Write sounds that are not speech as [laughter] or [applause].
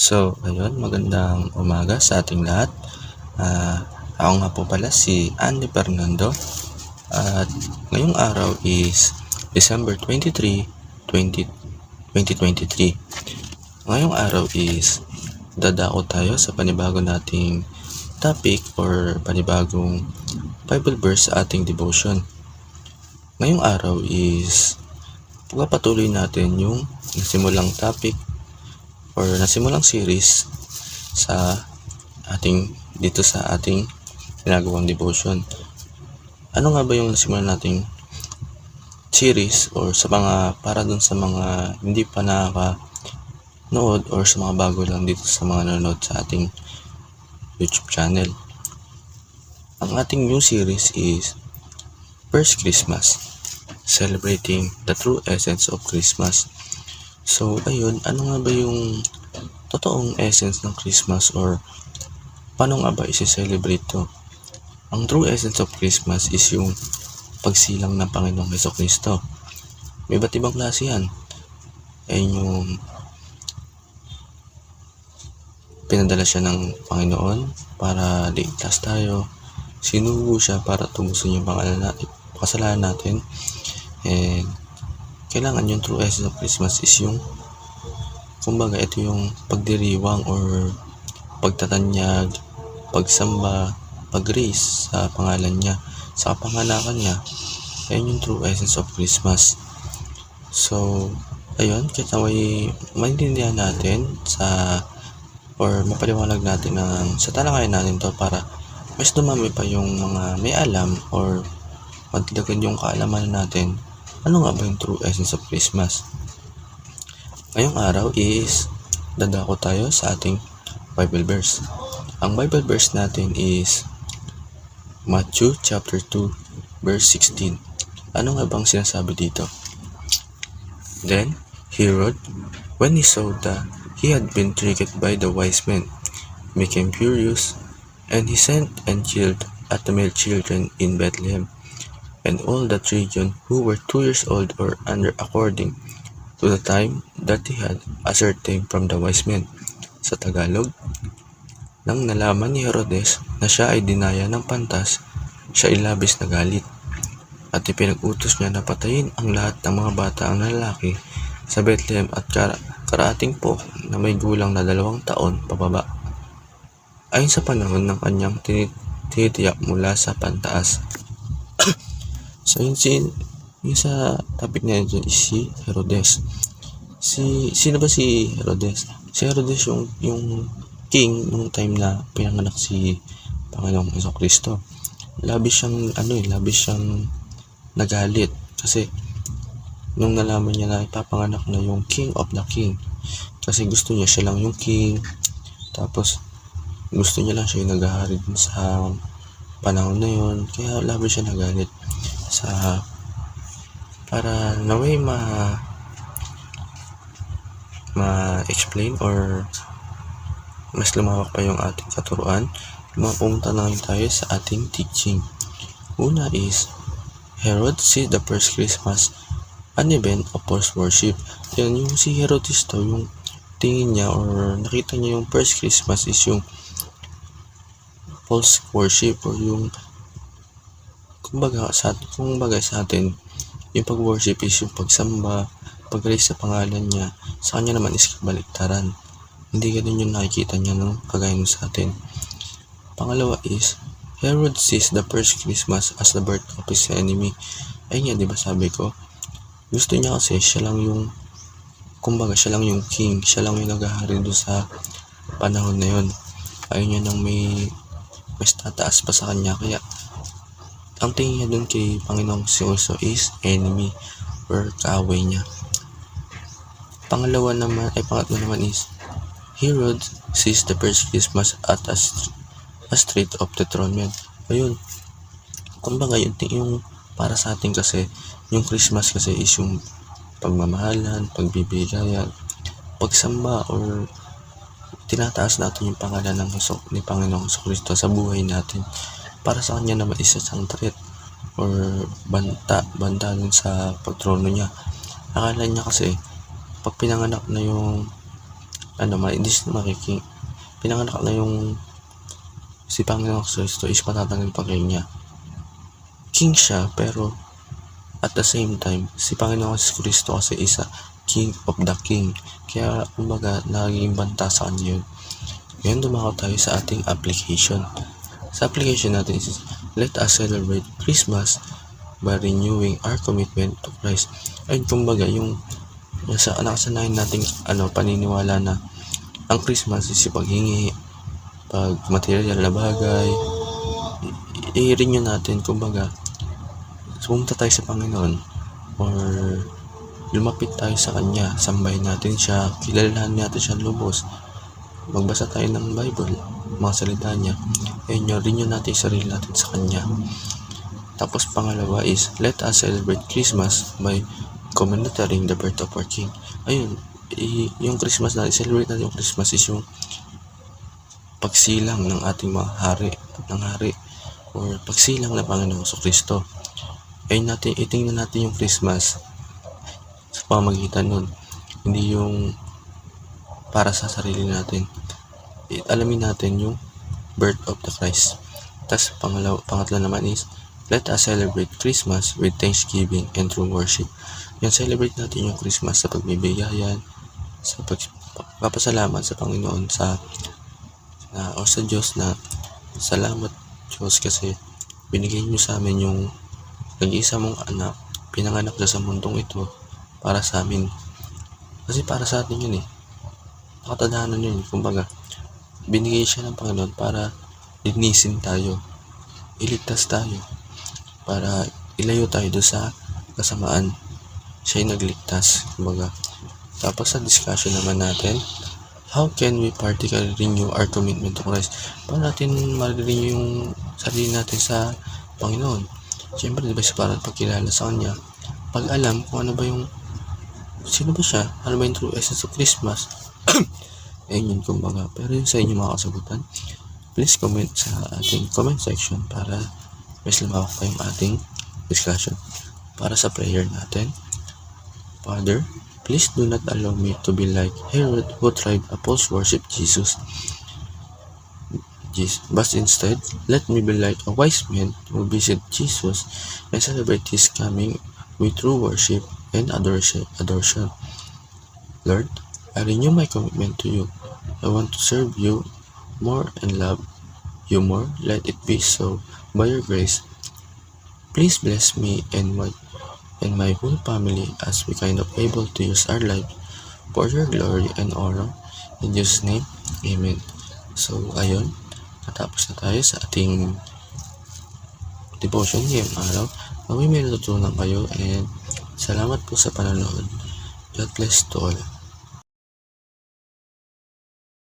So, ayun, magandang umaga sa ating lahat. Ah, ako nga po pala si Andy Fernando. At ngayong araw is December 23, 20, 2023. Ngayong araw is dadako tayo sa panibago nating topic or panibagong Bible verse sa ating devotion. Ngayong araw is pagpapatuloy natin yung nasimulang topic or nasimulang series sa ating dito sa ating ginagawang devotion. Ano nga ba yung nasimulan nating series or sa mga para dun sa mga hindi pa nakaka-nood or sa mga bago lang dito sa mga nanonood sa ating YouTube channel. Ang ating new series is First Christmas, celebrating the true essence of Christmas. So, ayun, ano nga ba yung totoong essence ng Christmas or paano nga ba isi-celebrate to? Ang true essence of Christmas is yung pagsilang ng Panginoong Heso Kristo. May iba't ibang klase yan. Ayun yung pinadala siya ng Panginoon para ligtas tayo. Sinugo siya para tubusin yung pangalan natin, kasalanan natin. And kailangan yung true essence of Christmas is yung kumbaga ito yung pagdiriwang or pagtatanyag, pagsamba, pag-raise sa pangalan niya, sa kapanganakan niya. Ayun yung true essence of Christmas. So, ayun, kita may maintindihan natin sa or mapaliwanag natin ng sa talakayan natin to para mas dumami pa yung mga may alam or magdagdag yung kaalaman natin ano nga ba yung true essence of Christmas? Ngayong araw is dadako tayo sa ating Bible verse. Ang Bible verse natin is Matthew chapter 2 verse 16. Ano nga bang sinasabi dito? Then Herod, when he saw that he had been tricked by the wise men, became furious, and he sent and killed at the male children in Bethlehem and all that region who were two years old or under according to the time that he had ascertained from the wise men. Sa Tagalog, nang nalaman ni Herodes na siya ay dinaya ng pantas, siya ay labis na galit. At ipinag-utos niya na patayin ang lahat ng mga bata ang lalaki sa Bethlehem at kara- karaating po na may gulang na dalawang taon pababa. Ayon sa panahon ng kanyang tinit- tinitiyak mula sa pantaas. So yun si yung sa topic na yun is si Herodes. Si sino ba si Herodes? Si Herodes yung yung king nung time na pinanganak si Panginoong Iso Kristo. Labis siyang ano eh, labis siyang nagalit kasi nung nalaman niya na ipapanganak na yung king of the king kasi gusto niya siya lang yung king tapos gusto niya lang siya yung naghahari sa panahon na yun kaya labis siya nagalit sa para naway ma ma-explain or mas lumawak pa yung ating katuruan, mapunta na tayo sa ating teaching. Una is, Herod sees the first Christmas an event of false worship. Yan, yung si Herodes to, yung tingin niya or nakita niya yung first Christmas is yung false worship or yung kumbaga sa kumbaga sa atin yung pag-worship is yung pagsamba pag-raise sa pangalan niya sa kanya naman is kabaliktaran. Hindi ganun yung nakikita niya no? Kagaya nung sa atin. Pangalawa is Herod sees the first Christmas as the birth of his enemy. Ayun nga di ba sabi ko? Gusto niya kasi siya lang yung kumbaga siya lang yung king siya lang yung naghahari doon sa panahon na yun. Ayun niya nang may mas tataas pa sa kanya. Kaya ang tingin niya dun kay Panginoong Siyoso is enemy or kaaway niya. Pangalawa naman, ay pangatlo naman is, Herod sees the first Christmas at a, a street of the throne man. Ayun, kumbaga yun, yung para sa atin kasi, yung Christmas kasi is yung pagmamahalan, pagbibigayan, pagsamba or tinataas natin yung pangalan ng Heso, ni Panginoong Kristo sa buhay natin para sa kanya naman isa isang threat or banta, banta dun sa pagtrono niya. Akala niya kasi, pag pinanganak na yung ano, ma- hindi siya makiking, pinanganak na yung si Panginoon Kristo is patatanggal pa kayo niya. King siya, pero at the same time, si Panginoon Kristo kasi isa King of the King. Kaya, kumbaga, naging banta sa kanya yun. Ngayon, dumako tayo sa ating application. Sa application natin is, let us celebrate Christmas by renewing our commitment to Christ. Ayun, kumbaga, yung nasa nakasanayan nating ano, paniniwala na ang Christmas is yung paghingi, pag material na bagay, i-renew natin, kumbaga, pumunta tayo sa Panginoon or lumapit tayo sa Kanya, sambahin natin siya, kilalahan natin siya lubos, magbasa tayo ng Bible, mga salita niya, ayun yun, renew natin sarili natin sa Kanya. Tapos pangalawa is, let us celebrate Christmas by commemorating the birth of our King. Ayun, yung Christmas natin, celebrate natin yung Christmas is yung pagsilang ng ating mga hari ng hari or pagsilang ng Panginoong sa Kristo. Ayun natin, itingnan natin yung Christmas sa pamagitan nun. Hindi yung para sa sarili natin. I- alamin natin yung birth of the Christ. Tapos pangalaw, pangatlo naman is, let us celebrate Christmas with thanksgiving and true worship. Yan, celebrate natin yung Christmas sa pagbibigayan, sa pagpapasalamat sa Panginoon, sa na o sa Diyos na salamat Diyos kasi binigay niyo sa amin yung nag-iisa mong anak, pinanganak siya sa mundong ito para sa amin. Kasi para sa atin yun eh. Nakatadahanan yun. Kumbaga, binigay siya ng Panginoon para linisin tayo. Iligtas tayo. Para ilayo tayo doon sa kasamaan. Siya nagligtas. Kumbaga. Tapos sa discussion naman natin, how can we particularly renew our commitment to Christ? Paano natin ma-renew yung sarili natin sa Panginoon? Siyempre, di ba siya para pagkilala sa Kanya? Pag alam kung ano ba yung sino ba siya? Ano ba yung true essence of Christmas? [clears throat] Ayun yun kumbaga. Pero yun sa inyo mga kasagutan, please comment sa ating comment section para mas lumawak pa yung ating discussion. Para sa prayer natin, Father, please do not allow me to be like Herod who tried to false worship Jesus. Jesus. But instead, let me be like a wise man who visit Jesus and celebrate his coming with true worship and adoration. Lord, I renew my commitment to you. I want to serve you more and love you more. Let it be so by your grace. Please bless me and my and my whole family as we kind of able to use our life for your glory and honor. In Jesus' name, Amen. So, ayun. Natapos na tayo sa ating devotion ngayong araw. Naway may natutunan kayo and salamat po sa panonood. God bless to all.